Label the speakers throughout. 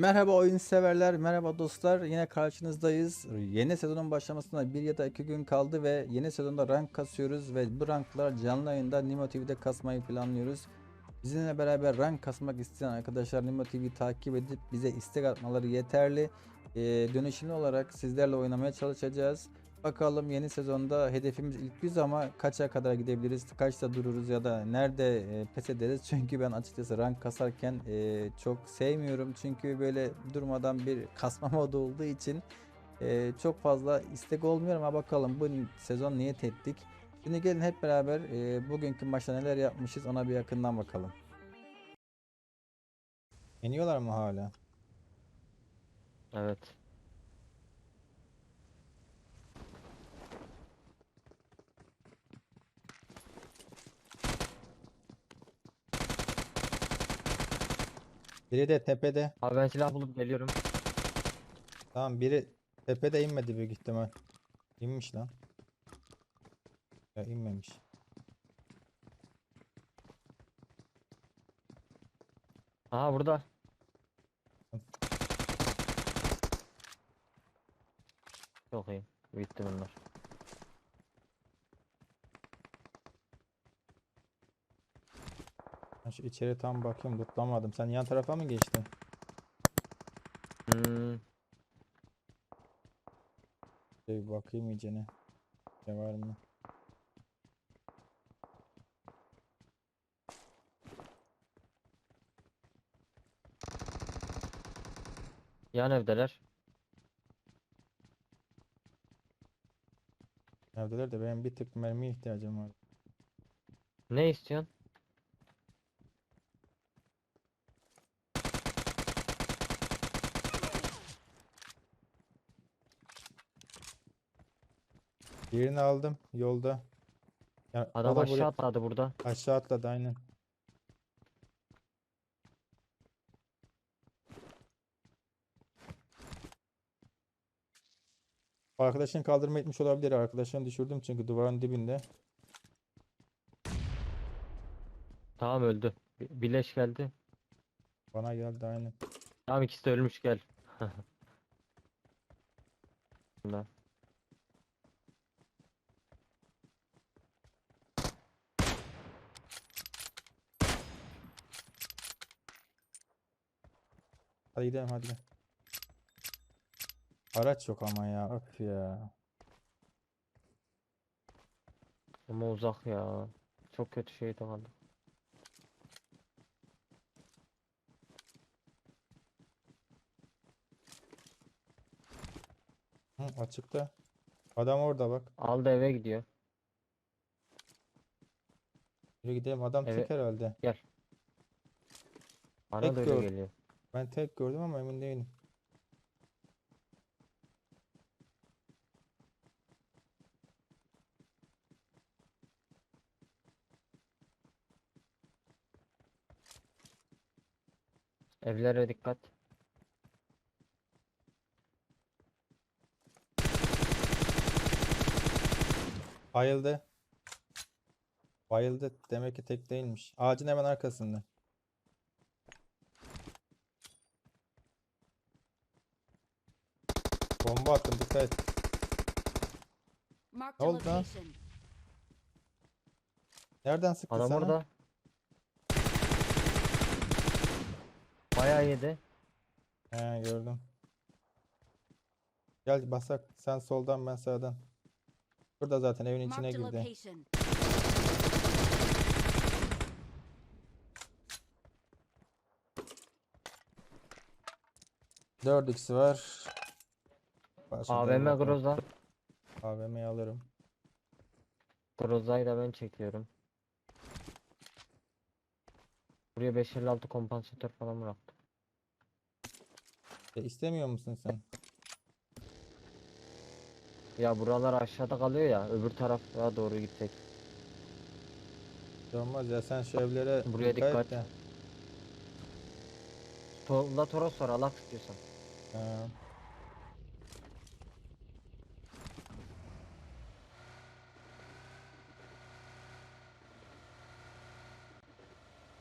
Speaker 1: Merhaba oyun severler, merhaba dostlar. Yine karşınızdayız. Yeni sezonun başlamasına bir ya da iki gün kaldı ve yeni sezonda rank kasıyoruz ve bu ranklar canlı yayında Nimo TV'de kasmayı planlıyoruz. Bizimle beraber rank kasmak isteyen arkadaşlar Nimo TV'yi takip edip bize istek atmaları yeterli. Ee, dönüşümlü olarak sizlerle oynamaya çalışacağız. Bakalım yeni sezonda hedefimiz ilk 100 ama kaça kadar gidebiliriz, kaçta dururuz ya da nerede e, pes ederiz. Çünkü ben açıkçası rank kasarken e, çok sevmiyorum. Çünkü böyle durmadan bir kasma modu olduğu için e, çok fazla istek olmuyor ama bakalım bu sezon niyet ettik. Şimdi gelin hep beraber e, bugünkü maçta neler yapmışız ona bir yakından bakalım. İniyorlar mı hala?
Speaker 2: Evet.
Speaker 1: Biri de tepede.
Speaker 2: Abi ben silah bulup geliyorum.
Speaker 1: Tamam biri tepede inmedi büyük ihtimal. İnmiş lan. Ya inmemiş.
Speaker 2: Aha burada. Çok iyi. Bitti bunlar.
Speaker 1: Şu içeri tam bakıyorum tutlamadım. Sen yan tarafa mı geçtin?
Speaker 2: Hmm.
Speaker 1: Bir bakayım iyicene. Ne var mı?
Speaker 2: Yan evdeler.
Speaker 1: Evdeler de benim bir tık mermiye ihtiyacım var.
Speaker 2: Ne istiyorsun?
Speaker 1: Birini aldım yolda. O
Speaker 2: Adam
Speaker 1: da
Speaker 2: aşağı
Speaker 1: buraya-
Speaker 2: atladı burada.
Speaker 1: aşağı atladı aynen. Arkadaşın kaldırma etmiş olabilir. Arkadaşını düşürdüm çünkü duvarın dibinde.
Speaker 2: Tamam öldü. Bi- Bileş geldi.
Speaker 1: Bana geldi aynen.
Speaker 2: Tamam ikisi de ölmüş gel. Bunlar.
Speaker 1: Hadi gidelim hadi. gel. Araç yok ama ya. Öf ya.
Speaker 2: Ama uzak ya. Çok kötü şey kaldı.
Speaker 1: Hı, açıkta. Adam orada bak.
Speaker 2: Aldı eve gidiyor.
Speaker 1: Yürü gidelim. Adam
Speaker 2: Evet.
Speaker 1: tek herhalde.
Speaker 2: Bana
Speaker 1: Tek
Speaker 2: da öyle
Speaker 1: gör-
Speaker 2: geliyor.
Speaker 1: Ben tek gördüm ama emin değilim.
Speaker 2: Evlere dikkat.
Speaker 1: Bayıldı. Bayıldı. Demek ki tek değilmiş. Ağacın hemen arkasında. Bomba attım dikkat et. Ne oldu lan? Nereden sıktı
Speaker 2: Adam
Speaker 1: sana?
Speaker 2: orada. Bayağı yedi.
Speaker 1: He gördüm. Gel basak. Sen soldan ben sağdan. Burada zaten evin içine girdi. Dört x'i var.
Speaker 2: AVM. Groza.
Speaker 1: AVM'yi alırım.
Speaker 2: Groza'yı da ben çekiyorum. Buraya 556 kompansatör falan bıraktım.
Speaker 1: E, istemiyor musun sen?
Speaker 2: Ya buralar aşağıda kalıyor ya. Öbür tarafa doğru gitsek.
Speaker 1: Hiç Olmaz ya sen şu evlere
Speaker 2: Buraya
Speaker 1: dikkat et
Speaker 2: dikkat. Tola Toros var alak istiyorsan.
Speaker 1: Ha.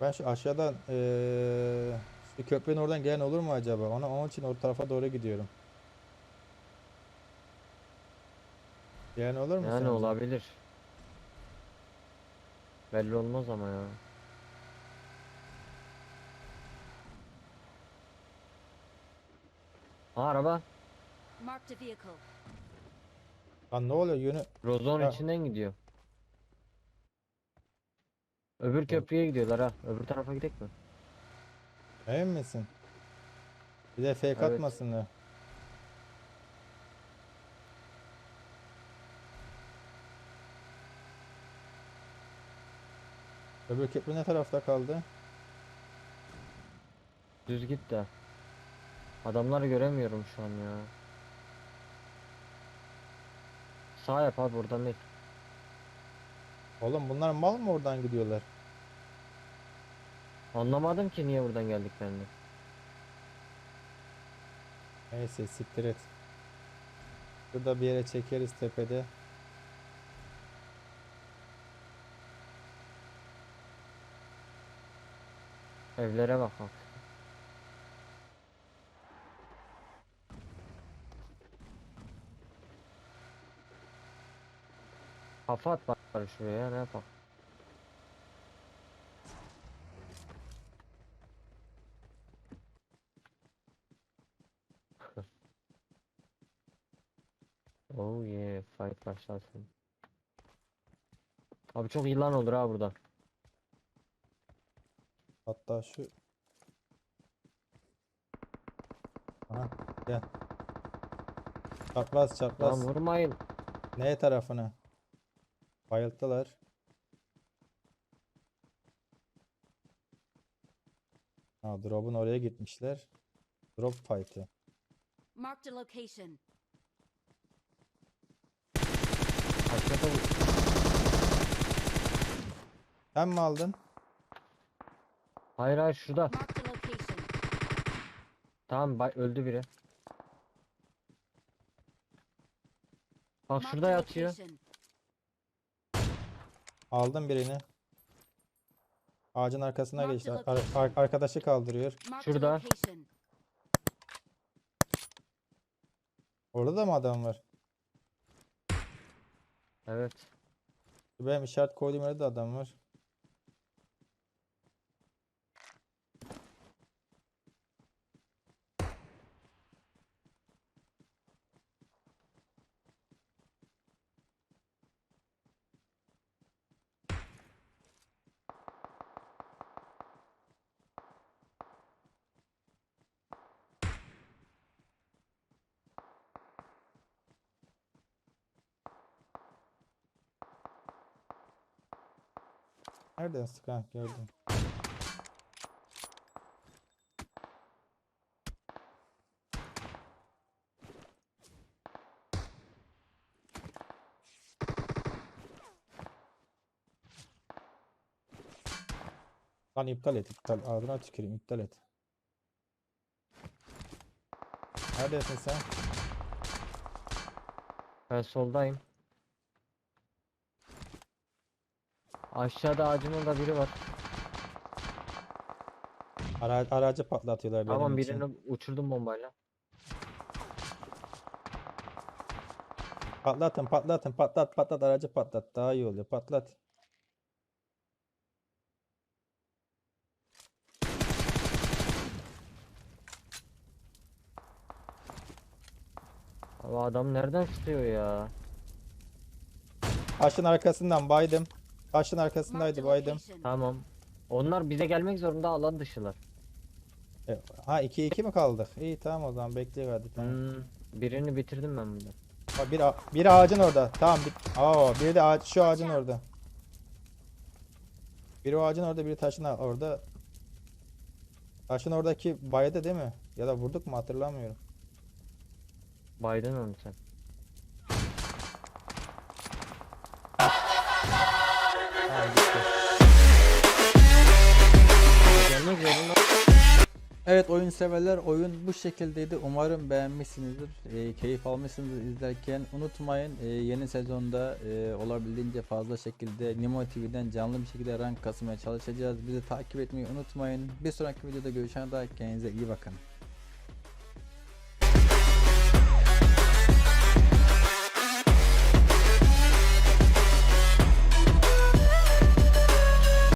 Speaker 1: Ben şu aşağıdan eee Bir köprünün oradan gelen olur mu acaba? Ona onun için o tarafa doğru gidiyorum. Gelen olur mu
Speaker 2: Yani
Speaker 1: sence?
Speaker 2: olabilir. Belli olmaz ama ya. Ha, araba.
Speaker 3: Marked a vehicle.
Speaker 1: Lan ne oluyor yönü?
Speaker 2: Rozon içinden gidiyor. Öbür köprüye gidiyorlar ha. Öbür tarafa gidelim mi?
Speaker 1: Emin misin? Bir de fake
Speaker 2: Evet.
Speaker 1: atmasınlar. Öbür köprü ne tarafta kaldı?
Speaker 2: Düz git de. Adamları göremiyorum şu an ya. Sağ yap abi buradan değil.
Speaker 1: Oğlum bunlar mal mı oradan gidiyorlar?
Speaker 2: Anlamadım ki niye buradan geldiklerini.
Speaker 1: Neyse siktir et. Burada bir yere çekeriz tepede.
Speaker 2: Evlere bak bak. Kafa at bari şuraya ya, ne yapalım. Oh yeah, fight başlasın. Abi çok yılan olur ha burada.
Speaker 1: Hatta şu Aha gel. Çapraz
Speaker 2: Lan
Speaker 1: çapraz.
Speaker 2: vurmayın.
Speaker 1: Ne tarafına? Bayılttılar. Ha drop'un oraya gitmişler. Drop fight'ı.
Speaker 3: Marked a location.
Speaker 2: Aşağıda bu-
Speaker 1: Sen mi aldın?
Speaker 2: Hayır hayır şurada.
Speaker 3: Marked a location.
Speaker 2: Tamam bay öldü biri. Bak
Speaker 3: Marked
Speaker 2: şurada
Speaker 3: a
Speaker 2: yatıyor.
Speaker 3: location.
Speaker 1: Aldım birini. Ağacın arkasına geçti. Ar- ar- arkadaşı kaldırıyor.
Speaker 2: Şurada.
Speaker 1: Orada da mı adam var?
Speaker 2: Evet.
Speaker 1: Benim işaret koyduğum yerde de adam var. Nereden sıkan gördüm. Lan iptal et iptal. Ağzına tüküreyim iptal et. Neredesin sen?
Speaker 2: Ben soldayım. Aşağıda ağacın orada biri var.
Speaker 1: Ara aracı patlatıyorlar benim
Speaker 2: Tamam
Speaker 1: için.
Speaker 2: birini uçurdum bombayla.
Speaker 1: Patlatın patlatın patlat patlat aracı patlat. Daha iyi oluyor patlat.
Speaker 2: Abi adam nereden sıkıyor ya?
Speaker 1: Taşın arkasından baydım. Taşın
Speaker 3: Marked
Speaker 1: arkasındaydı
Speaker 3: location.
Speaker 2: Tamam. Onlar bize gelmek zorunda alan dışılar.
Speaker 1: E, Ha 2-2 mi kaldık? İyi tamam o zaman bekliyor hadi tamam.
Speaker 2: Hmm, birini bitirdim ben burada.
Speaker 1: Ha, Bir, a- bir ağacın orada. Tamam. Bir, aa, biri de ağaç, şu ağacın orada. Biri o ağacın orada, biri taşın a- orada. Taşın oradaki baydı değil mi? Ya da vurduk mu hatırlamıyorum.
Speaker 2: Biden onu sen.
Speaker 1: Evet oyun severler oyun bu şekildeydi. Umarım beğenmişsinizdir. E, keyif almışsınızdır izlerken. Unutmayın e, yeni sezonda e, olabildiğince fazla şekilde Nimo TV'den canlı bir şekilde rank kasmaya çalışacağız. Bizi takip etmeyi unutmayın. Bir sonraki videoda görüşene kadar kendinize iyi bakın.